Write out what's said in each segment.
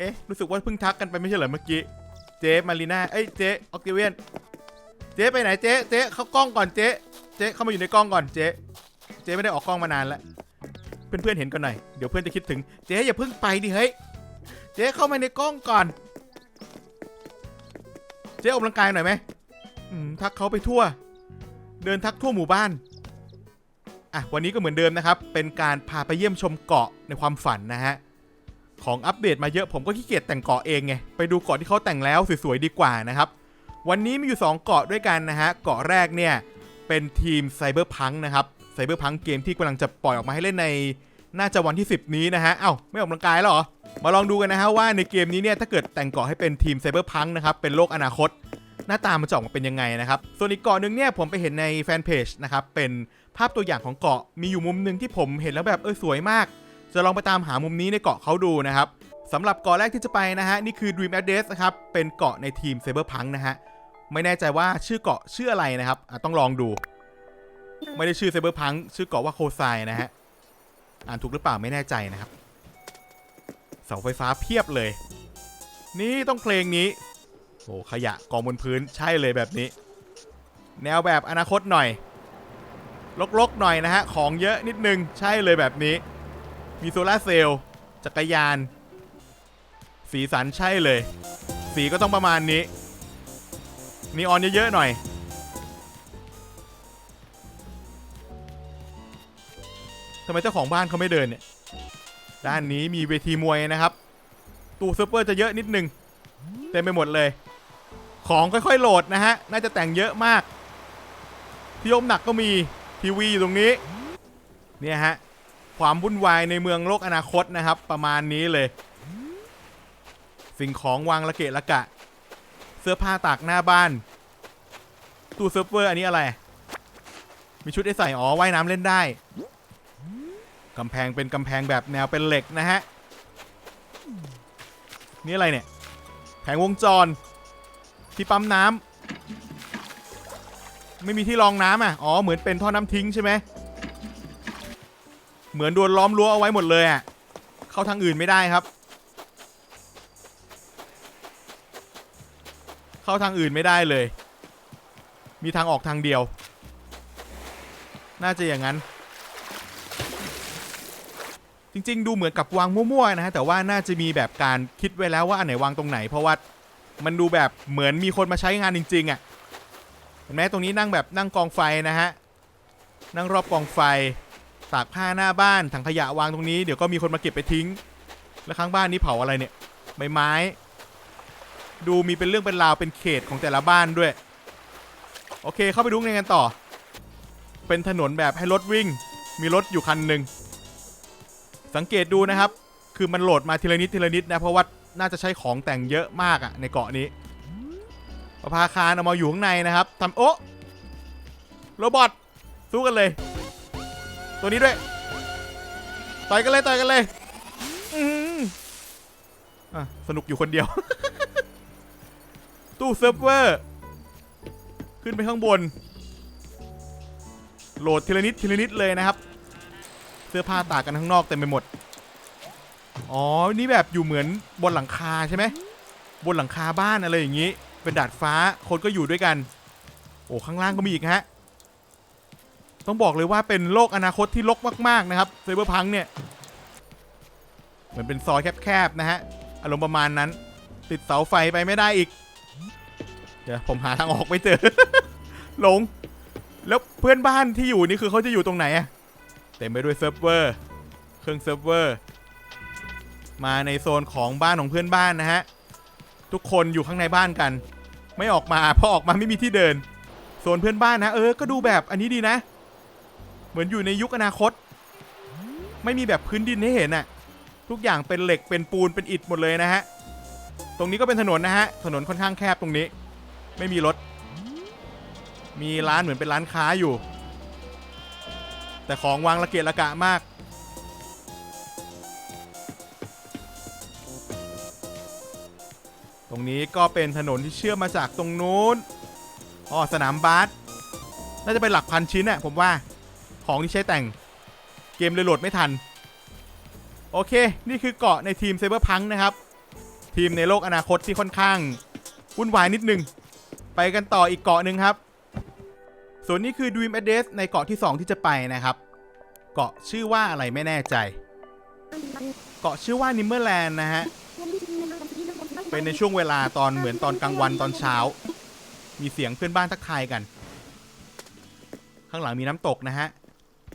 เอ๊ะ รู้สึกว่าเพิ่งทักกันไปไม่ใช่เหรอเมื่อกี้ เจ๊มารีนาเอ้ย เจ๊ออกติเวียน เจ๊ไปไหนเจ๊ เจ๊เข้ากล้องก่อนเจ๊ เจ๊เข้ามาอยู่ในกล้องก่อนเจ๊ เจ๊ไม่ได้ออกกล้องมานานแล้ว เพื่อนๆเห็นกันหน่อย เดี๋ยวเพื่อนจะคิดถึง เจ๊อย่าเพิ่งไปดิเฮ้ย เจ๊เข้ามาในกล้องก่อน เจ๊ออกกำลังกายหน่อยไหมอืมทักเขาไปทั่ว เดินทักทั่วหมู่บ้าน อะ วันนี้ก็เหมือนเดิมนะครับ เป็นการพาไปเยี่ยมชมเกาะในความฝันนะฮะ ของอัปเดตมาเยอะผมก็ขี้เกียจแต่งเกาะเองไง ไปดูเกาะที่เขาแต่งแล้วสวยๆดีกว่านะครับ วันนี้มีอยู่ 2 เกาะด้วยกันนะฮะ เกาะแรกเนี่ย เป็นทีมไซเบอร์พังนะครับ ไซเบอร์พังเกมที่กำลังจะปล่อยออกมาให้เล่นในน่าจะวันที่ 10 นี้นะฮะ เอ้าไม่ออกกำลังกายแล้วเหรอ มาลองดูกันนะฮะว่าในเกมนี้เนี่ยถ้าเกิดแต่งเกาะให้เป็นทีมไซเบอร์พังนะครับ เป็นโลกอนาคต หน้าตามันจะออกมาเป็นยังไงนะครับ ส่วนอีกเกาะหนึ่งเนี่ยผมไปเห็นในแฟนเพจนะครับ เป็นภาพตัวอย่างของเกาะ มีอยู่มุมหนึ่งที่ผมเห็นแล้วแบบเออสวยมาก จะลองไปตามหามุมนี้ในเกาะเขาดูนะครับสำหรับเกาะแรกที่จะไปนะฮะนี่คือ Dream Address นะครับเป็นเกาะในทีม Cyberpunk นะฮะไม่แน่ใจว่าชื่อเกาะชื่ออะไรนะครับอะต้องลองดู ไม่ได้ชื่อ Cyberpunk ชื่อเกาะว่าโคไซนะฮะอ่านถูกหรือเปล่าไม่แน่ใจนะครับเสาไฟฟ้าเพียบเลย นี่ต้องเพลงนี้โอ้ขยะกองบนพื้นใช่เลยแบบนี้ แนวแบบอนาคตหน่อยลกๆหน่อยนะฮะของเยอะนิดนึงใช่เลยแบบนี้ มีโซลาร์เซลล์จักรยาน สีสันใช่เลย สีก็ต้องประมาณนี้นีออนเยอะๆหน่อย ทำไมเจ้าของบ้านเขาไม่เดินเนี่ย ด้านนี้มีเวทีมวยนะครับ ตู้ซูเปอร์จะเยอะนิดนึง เต็มไปหมดเลย ของค่อยๆโหลดนะฮะ น่าจะแต่งเยอะมาก ที่ยมหนักก็มีทีวีอยู่ตรงนี้ เนี่ยฮะ ความวุ่นวายในเมืองโลกอนาคตนะครับ ประมาณนี้เลย สิ่งของวางระเกะระกะ เสื้อผ้าตากหน้าบ้าน ตู้เซิร์ฟเวอร์อันนี้อะไร มีชุดให้ใส่อ๋อว่ายน้ำเล่นได้กำแพงเป็นกำแพงแบบแนวเป็นเหล็กนะฮะ นี่อะไรเนี่ย แผงวงจร ที่ปั๊มน้ำไม่มีที่รองน้ำอะ อ๋อ เหมือนเป็นท่อน้ำทิ้งใช่ไหม เหมือนโดนล้อมรั้วเอาไว้หมดเลยอะเข้าทางอื่นไม่ได้ครับ เข้าทางอื่นไม่ได้เลย มีทางออกทางเดียว น่าจะอย่างนั้น จริงๆ ดูเหมือนกับวางมั่วๆนะฮะแต่ว่าน่าจะมีแบบการคิดไว้แล้วว่าอันไหนวางตรงไหน เพราะว่ามันดูแบบเหมือนมีคนมาใช้งานจริงๆอะ่ะเห็นไหมตรงนี้นั่งแบบนั่งกองไฟนะฮะนั่งรอบกองไฟ ตากผ้าหน้าบ้านถังขยะวางตรงนี้เดี๋ยวก็มีคนมาเก็บไปทิ้ง แล้วข้างบ้านนี้เผาอะไรเนี่ยใบไม้ ดูมีเป็นเรื่องเป็นราวเป็นเขตของแต่ละบ้านด้วย โอเคเข้าไปดูในกันต่อ เป็นถนนแบบให้รถวิ่ง มีรถอยู่คันหนึ่งสังเกตดูนะครับ คือมันโหลดมาทีละนิดทีละนิดนะเพราะว่าน่าจะใช้ของแต่งเยอะมากอะในเกาะนี้ประภาคารเอามาอยู่ข้างในนะครับทำโอ๊ะโรบอทสู้กันเลย ตัวนี้ด้วย ต่อยกันเลยต่อยกันเลยอื้อหืออะสนุกอยู่คนเดียว ตู้เซิร์ฟเวอร์ ขึ้นไปข้างบน โหลดทีละนิดทีละนิดเลยนะครับ เสื้อผ้าตากกันข้างนอกเต็มไปหมด อ๋อ นี่แบบอยู่เหมือนบนหลังคาใช่ไหม บนหลังคาบ้านอะไรอย่างนี้ เป็นดาดฟ้า คนก็อยู่ด้วยกัน โอ้ ข้างล่างก็มีอีกฮะ ต้องบอกเลยว่าเป็นโลกอนาคตที่รกมากๆนะครับเซเบอร์พังเนี่ย เหมือนเป็นซอยแคบๆนะฮะ อารมณ์ประมาณนั้น ติดเสาไฟไปไม่ได้อีก เดี๋ยวผมหาทางออกไม่เจอ ลง แล้วเพื่อนบ้านที่อยู่นี่คือเขาจะอยู่ตรงไหนอะเต็มไปด้วยเซิร์ฟเวอร์ เครื่องเซิร์ฟเวอร์ มาในโซนของบ้านของเพื่อนบ้านนะฮะ ทุกคนอยู่ข้างในบ้านกัน ไม่ออกมาพราะออกมาไม่มีที่เดิน โซนเพื่อนบ้านนะ เออ ก็ดูแบบอันนี้ดีนะ เหมือนอยู่ในยุคอนาคต ไม่มีแบบพื้นดินให้เห็นอะทุกอย่างเป็นเหล็กเป็นปูนเป็นอิฐหมดเลยนะฮะ ตรงนี้ก็เป็นถนนนะฮะ ถนนค่อนข้างแคบตรงนี้ ไม่มีรถ มีร้านเหมือนเป็นร้านค้าอยู่ แต่ของวางระเกะระกะมาก ตรงนี้ก็เป็นถนนที่เชื่อมมาจากตรงนู้นอ๋อสนามบาสน่าจะเป็นหลักพันชิ้นน่ะผมว่า ของที่ใช้แต่งเกมเลยโหลดไม่ทัน โอเค นี่คือเกาะในทีมเซเบอร์พังนะครับ ทีมในโลกอนาคตที่ค่อนข้างวุ่นวายนิดนึง ไปกันต่ออีกเกาะหนึ่งครับ ส่วนนี้คือ Dream Address ในเกาะที่ 2 ที่จะไปนะครับ เกาะชื่อว่าอะไรไม่แน่ใจ เกาะชื่อว่า Nimmerland นะฮะเป็นในช่วงเวลาตอนเหมือนตอนกลางวันตอนเช้า มีเสียงเพื่อนบ้านทักทายกัน ข้างหลังมีน้ำตกนะฮะ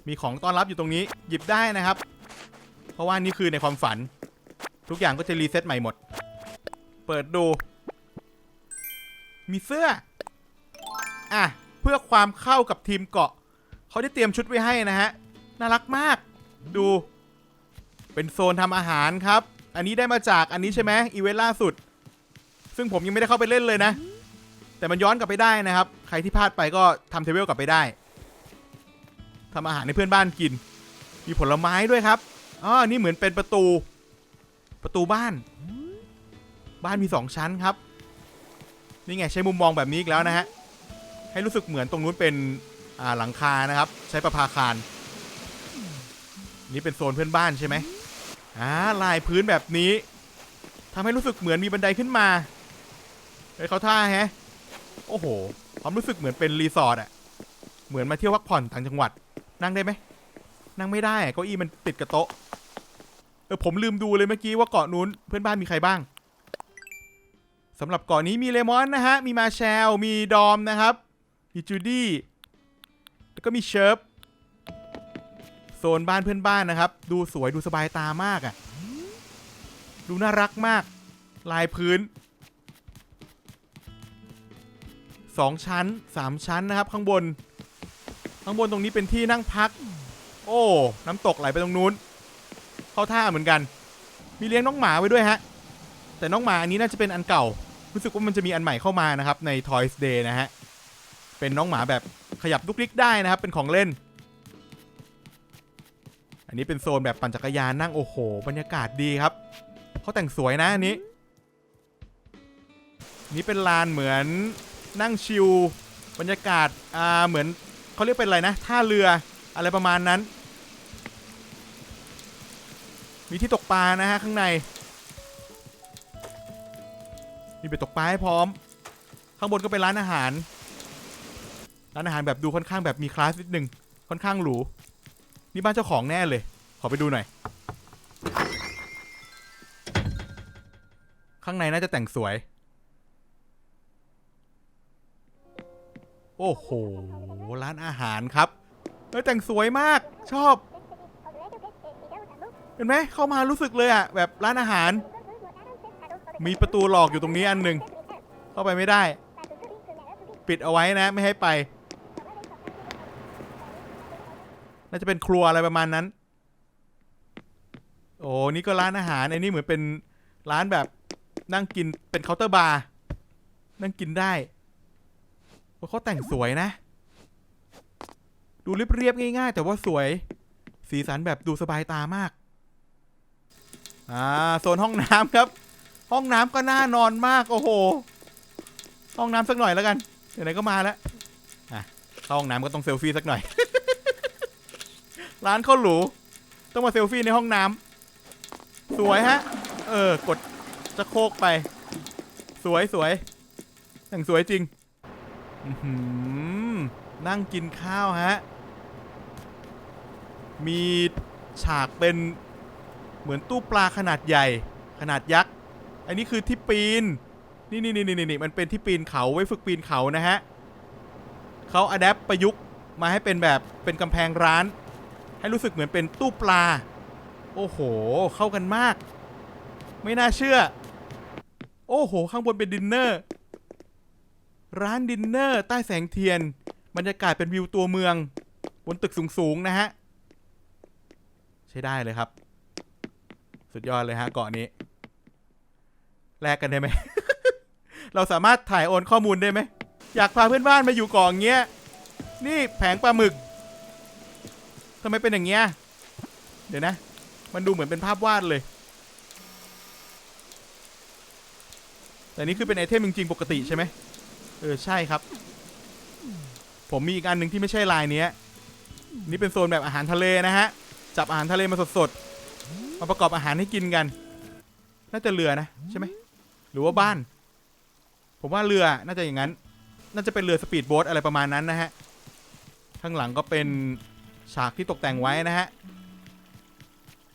มีของต้อนรับอยู่ตรงนี้หยิบได้นะครับ เพราะว่านี่คือในความฝัน ทุกอย่างก็จะรีเซ็ตใหม่หมด เปิดดู มีเสื้อ อะ เพื่อความเข้ากับทีมเกาะ เขาได้เตรียมชุดไว้ให้นะฮะ น่ารักมาก ดู เป็นโซนทำอาหารครับ อันนี้ได้มาจากอันนี้ใช่ไหมอีเวนต์ล่าสุด ซึ่งผมยังไม่ได้เข้าไปเล่นเลยนะ แต่มันย้อนกลับไปได้นะครับ ใครที่พลาดไปก็ทำเทเวลกลับไปได้ ทำอาหารให้เพื่อนบ้านกิน มีผลไม้ด้วยครับอ๋อนี่เหมือนเป็นประตู ประตูบ้าน บ้านมีสองชั้นครับ นี่ไงใช้มุมมองแบบนี้อีกแล้วนะฮะ ให้รู้สึกเหมือนตรงนู้นเป็นอ่าหลังคานะครับ ใช้ประภาคาร นี่เป็นโซนเพื่อนบ้านใช่ไหมอ่าลายพื้นแบบนี้ทำให้รู้สึกเหมือนมีบันไดขึ้นมาเฮ้ยเขาท่าแฮะ โอ้โห ความรู้สึกเหมือนเป็นรีสอร์ทอะเหมือนมาเที่ยวพักผ่อนต่างจังหวัด นั่งได้ไหมนั่งไม่ได้เก้าอี้มันติดกับโต๊ะเออผมลืมดูเลยเมื่อกี้ว่าเกาะนู้นเพื่อนบ้านมีใครบ้างสำหรับเกาะนี้มีเลมอนนะฮะ มีมาแชล มีดอมนะครับ มีจูดี้แล้วก็มีเชิร์ฟโซนบ้านเพื่อนบ้านนะครับ ดูสวยดูสบายตามากอะ่ะ ดูน่ารักมาก ลายพื้นสองชั้นสามชั้นนะครับข้างบน ข้างบนตรงนี้เป็นที่นั่งพัก โอ้ น้ำตกไหลไปตรงนู้น เข้าท่าเหมือนกัน มีเลี้ยงน้องหมาไว้ด้วยฮะ แต่น้องหมาอันนี้น่าจะเป็นอันเก่า รู้สึกว่ามันจะมีอันใหม่เข้ามานะครับ ใน Toys Day นะฮะ เป็นน้องหมาแบบขยับลุกลิกได้นะครับ เป็นของเล่น อันนี้เป็นโซนแบบปั่นจักรยานนั่งโอ้โห บรรยากาศดีครับ เขาแต่งสวยนะอันนี้ นี่เป็นลานเหมือนนั่งชิลบรรยากาศอ่าเหมือน เขาเรียกเป็นอะไรนะท่าเรืออะไรประมาณนั้น มีที่ตกปลานะฮะข้างในมีไปตกปลาให้พร้อม ข้างบนก็เป็นร้านอาหาร ร้านอาหารแบบดูค่อนข้างแบบมีคลาสนิดนึงค่อนข้างหรูนี่บ้านเจ้าของแน่เลย ขอไปดูหน่อย ข้างในน่าจะแต่งสวย โอ้โห ร้านอาหารครับเฮ้ยแต่งสวยมากชอบ เห็นไหมเข้ามารู้สึกเลยอะแบบร้านอาหาร มีประตูหลอกอยู่ตรงนี้อันหนึ่งเข้าไปไม่ได้ ปิดเอาไว้นะไม่ให้ไป น่าจะเป็นครัวอะไรประมาณนั้น โอ้นี่ก็ร้านอาหารไอ้นี่เหมือนเป็นร้านแบบนั่งกินเป็นเคาน์เตอร์บาร์นั่งกินได้เขาแต่งสวยนะ ดูเรียบๆง่าย ๆ แต่ว่าสวย สีสันแบบดูสบายตามาก อ่าโซนห้องน้ำครับ ห้องน้ำก็น่านอนมาก โอ้โห ห้องน้ำสักหน่อยแล้วกันไหนๆก็มาแล้วอะเข้าห้องน้ำก็ต้องเซลฟี่สักหน่อย ร้านเขาหรูต้องมาเซลฟี่ในห้องน้ำสวยฮะ เออกดจะโคกไป สวยสวยแต่งสวยจริง นั่งกินข้าวฮะ มีฉากเป็นเหมือนตู้ปลาขนาดใหญ่ ขนาดยักษ์ อันนี้คือที่ปีน นี่นี่นี่นี่นี่มันเป็นที่ปีนเขาไว้ฝึกปีนเขานะฮะเขาอัดแอปประยุกต์มาให้เป็นแบบเป็นกำแพงร้าน ให้รู้สึกเหมือนเป็นตู้ปลา โอ้โห เข้ากันมาก ไม่น่าเชื่อ โอ้โห ข้างบนเป็นดินเนอร์ ร้านดินเนอร์ใต้แสงเทียน บรรยากาศเป็นวิวตัวเมือง บนตึกสูงๆนะฮะ ใช้ได้เลยครับ สุดยอดเลยฮะเกาะนี้แลกกันได้ไหม เราสามารถถ่ายโอนข้อมูลได้ไหม อยากพาเพื่อนบ้านมาอยู่เกาะอย่างเงี้ย นี่แผงปลาหมึกทำไมเป็นอย่างเงี้ย เดี๋ยวนะ มันดูเหมือนเป็นภาพวาดเลย แต่นี่คือเป็นไอเทมจริงๆปกติใช่ไหม ออใช่ครับ ผมมีอีกอันหนึ่งที่ไม่ใช่ลายเนี้ย นี่เป็นโซนแบบอาหารทะเลนะฮะ จับอาหารทะเลมาสดๆ มาประกอบอาหารให้กินกัน น่าจะเรือนะใช่ไหม หรือว่าบ้าน ผมว่าเรือน่าจะอย่างนั้น น่าจะเป็นเรือสปีดโบ๊ทอะไรประมาณนั้นนะฮะ ข้างหลังก็เป็นฉากที่ตกแต่งไว้นะฮะ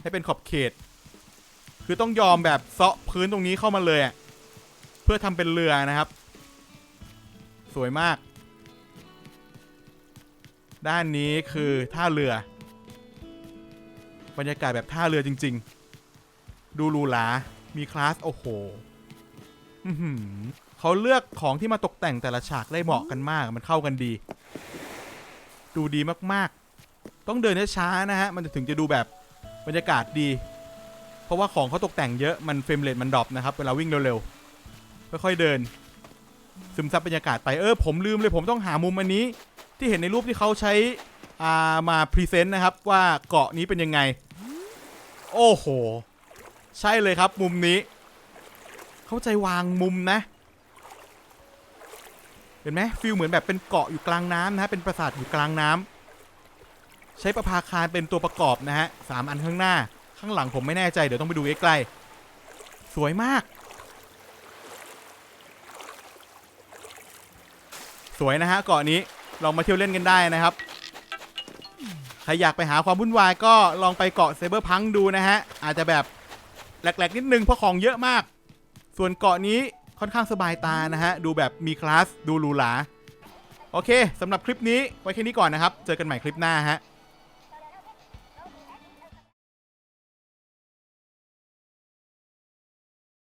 ให้เป็นขอบเขต คือต้องยอมแบบเซาะพื้นตรงนี้เข้ามาเลย เพื่อทำเป็นเรือนะครับ สวยมาก ด้านนี้คือท่าเรือ บรรยากาศแบบท่าเรือจริง ๆ ดูหรูหรามีคลาส โอ้โหเขาเลือกของที่มาตกแต่งแต่ละฉากได้เหมาะกันมาก มันเข้ากันดี ดูดีมากๆ ต้องเดินช้าๆนะฮะ มันจะถึงจะดูแบบบรรยากาศดี เพราะว่าของเขาตกแต่งเยอะ มันเฟรมเรทมันดรอปนะครับ เวลาวิ่งเร็วๆ ค่อยๆเดิน ซึมซับบรรยากาศไปเออผมลืมเลยผมต้องหามุมอันนี้ ที่เห็นในรูปที่เขาใช้อ่ามาพรีเซนต์นะครับว่าเกาะนี้เป็นยังไง โอ้โห ใช่เลยครับมุมนี้ เข้าใจวางมุมนะ เห็นไหมฟิลเหมือนแบบเป็นเกาะอยู่กลางน้ำนะฮะเป็นปราสาทอยู่กลางน้ำใช้ประภาคารเป็นตัวประกอบนะฮะสามอันข้างหน้าข้างหลังผมไม่แน่ใจเดี๋ยวต้องไปดูใกล้ๆสวยมาก สวยนะฮะเกาะนี้ลองมาเที่ยวเล่นกันได้นะครับ ใครอยากไปหาความวุ่นวายก็ลองไปเกาะเซเบอร์พังดูนะฮะ อาจจะแบบแหลกๆนิดนึงเพราะของเยอะมาก ส่วนเกาะนี้ค่อนข้างสบายตานะฮะ ดูแบบมีคลาส ดูหรูหรา โอเคสำหรับคลิปนี้ไว้แค่นี้ก่อนนะครับ เจอกันใหม่คลิปหน้าฮะ